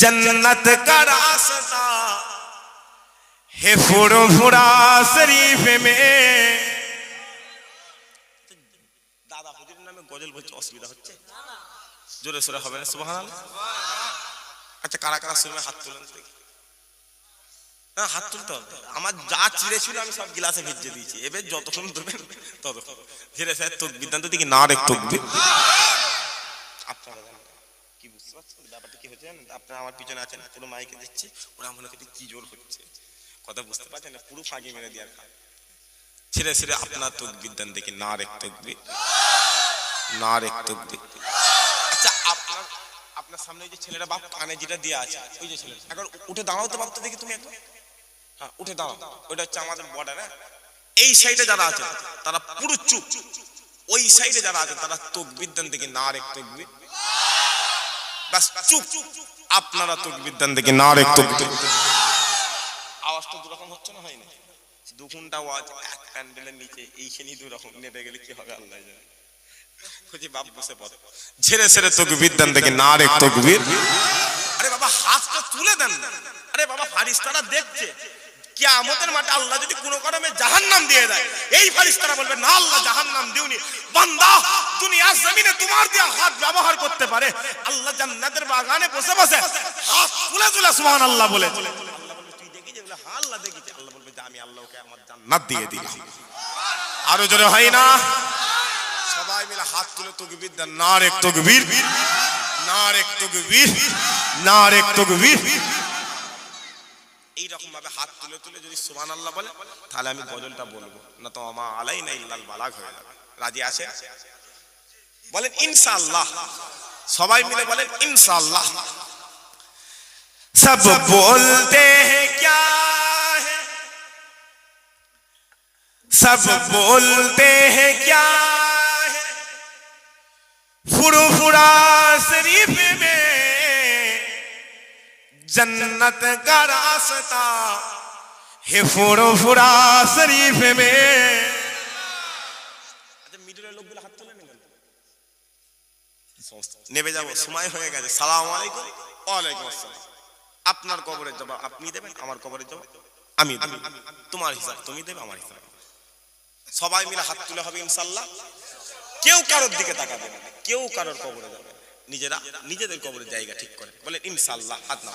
जन्नत का रास्ता है फुरफुरा शरीफ में দাদা হুজুর নামে গজল বলছে অসুবিধা হচ্ছে জোরে সোরে হবে না সুবহান আচ্ছা কারা কারা শুনবে হাত তুলেন তো দেখি। না হাত তুলতে হবে আমার যা চিড়ে ছিল আমি সব গিলাসে ভিজে দিয়েছি এবার যতক্ষণ দেবেন ততক্ষণ ধীরে স্যার তোক বিদ্যান্ত দিকে না রেখ তোক আপনারা জানেন না। কি বুঝতে পারছেন ব্যাপারটা কি হচ্ছে জানেন? আপনারা আমার পিছনে আছেন পুরো মাইকে দিচ্ছি ওরা মনে করছে কি জোর হচ্ছে কথা বুঝতে পারছেন? না পুরো ফাঁকি মেরে দেওয়ার কাজ ছেড়ে ছিঁড়ে আপনার তোক বিদ্যান দেখি না রেখ তকবি না রেখ তকবি আচ্ছা আপনার আপনার সামনে যে ছেলেটা বাপ, কানে যেটা দিয়ে আছে, ওই যে ছেলে এখন উঠে দাঁড়াও তো বাপ দেখি তুমি একবার। হ্যাঁ উঠে দাঁড়াও। ওইটা হচ্ছে আমাদের বর্ডার হ্যাঁ? এই সাইডে যারা আছে, তারা পুরো চুপ। ওই সাইডে যারা আছে, তারা তকবির দেন দেখি না রেখ তকবি বাস চুপ। আপনারা তকবির দেন দেখি না রেখ তকবি আওয়াজটা দুরকম হচ্ছে না হয় না দু ঘণ্টা আওয়াজ এক প্যান্ডেলের নিচে এইখানেই দুরকম। নেটে গেলে কি হবে আল্লাহ জানে। খুঁজে বাপ বসে পড়ে। ছেড়ে ছেড়ে তকবির দেন দেখি না রেখ তকবির। আরে বাবা হাতটা তুলে দেন। আরে বাবা ফারিস্তারা দেখছে। কিয়ামতের মাঠে আল্লাহ যদি কোনো কারণে জাহান্নাম দিয়ে দেয়, এই ফারিস্তারা বলবে, না, আল্লাহ জাহান্নাম দিউনি বান্দা, দুনিয়ার জমিনে তোমার দেয়া হাত ব্যবহার করতে পারে। আল্লাহ জান্নাতের বাগানে বসে বসে হাত তুলে তুলে সুবহানাল্লাহ বলে আল্লাহ বলবে, তুই দেখি যেগুলো হ্যাঁ এইরকম ভাবে হাত তুলে তুলে যদি সুমান আল্লাহ বলে, তাহলে আমি গজলটা বলব। না তো আমা আলাই নাই ইল্লাল বালাগ হয়ে যাবে। রাজি আছে? বলেন, ইনশাআল্লাহ। সবাই মিলে বলেন, ইনশাআল্লাহ। সব বলতে ক্যা সব বলতে ক্যা ফুড়ুফুড়া শরীফ মে जन्नत का रास्ता है फुरफुरा शरीफ में মিডিলের লোকগুলো হাত তুলে নেবেন নেবে যাবো সময় হয়ে গেছে সালাম আলাইকুম ওয়ালাইকুম আসসালাম আপনার কবরের জবাব আপনি দেবেন আমার কবরের জবাব আমি দেব তোমার হিসাব তুমি দেবে আমার হিসাব সবাই মিলে হাত তুলে হবে ইনশাল্লাহ কেউ কারোর দিকে তাকাবে না কেউ কারোর কবরে যাবে না। নিজেরা নিজেদের কবরের জায়গা ঠিক করে। বলে ইনশাল্লাহ হাত না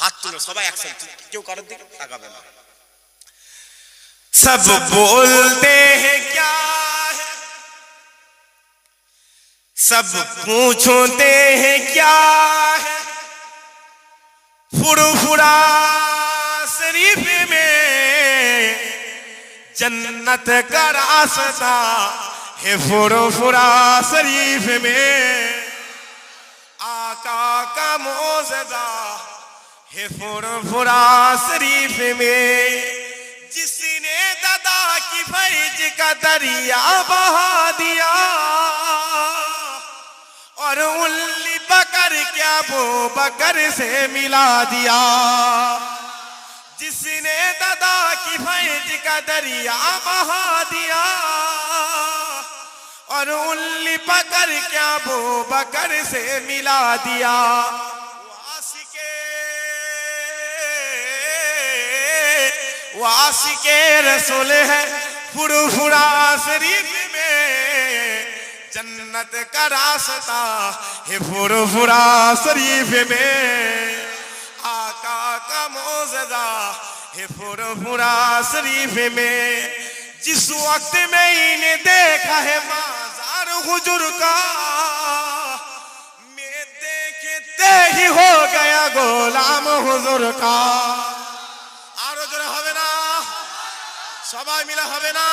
হাত তুলে، সবাই একসাথে। কেউ কারোর দিকে তাকাবে না। سب بولتے ہیں کیا ہے سب پوچھتے ہیں کیا ہے فڑفڑا شریف میں جنت کا راستہ ہے فڑفڑا شریف میں آقا کا موزدہ ہے فرفرا شریف میں۔ جس نے ددا کی فیج کا دریا بہا دیا۔ اور اللی بکر کیا وہ بکر سے ملا دیا۔ جس نے ددا کی فیج کا دریا بہا دیا۔ اور انلی پکڑ کیا بو بکر سے ملا دیا؟ واسی کے رسول ہے فڑو فڑا شریف میں۔ جنت کا راستہ ہے فڑو شریف میں۔ آقا کا موزدہ ہے فڑو شریف میں۔ جس وقت میں انہیں دیکھا ہے ماں हुजूर का मैं देखते ही हो गया गोलाम हुजूर का আরো জোরে হবে না সবাই মিলে হবে না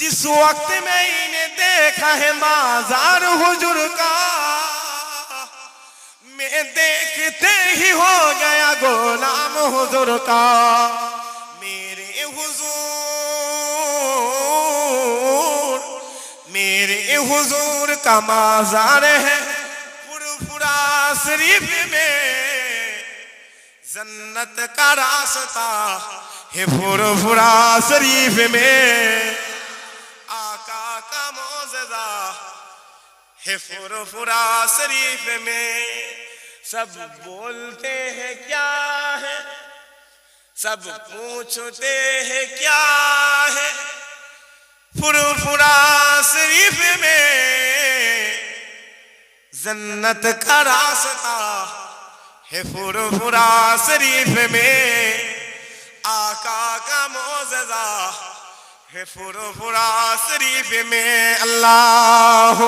जिस वक्त में इन्हें देखा है माजार हुजूर का मैं देखते ही हो गया गोलाम हुजूर का حضور کا مازار ہے۔ فرفرا شریف میں زنت کا راستہ ہے۔ فرفرا شریف میں آقا کا موزدہ ہے۔ فرفرا شریف میں سب بولتے ہیں کیا ہے۔ سب پوچھتے ہیں کیا ہے۔ फुरफुरा शरीफ में जन्नत का रास्ता है फुरफुरा शरीफ में आका का मोजजा है फुरफुरा शरीफ में अल्लाह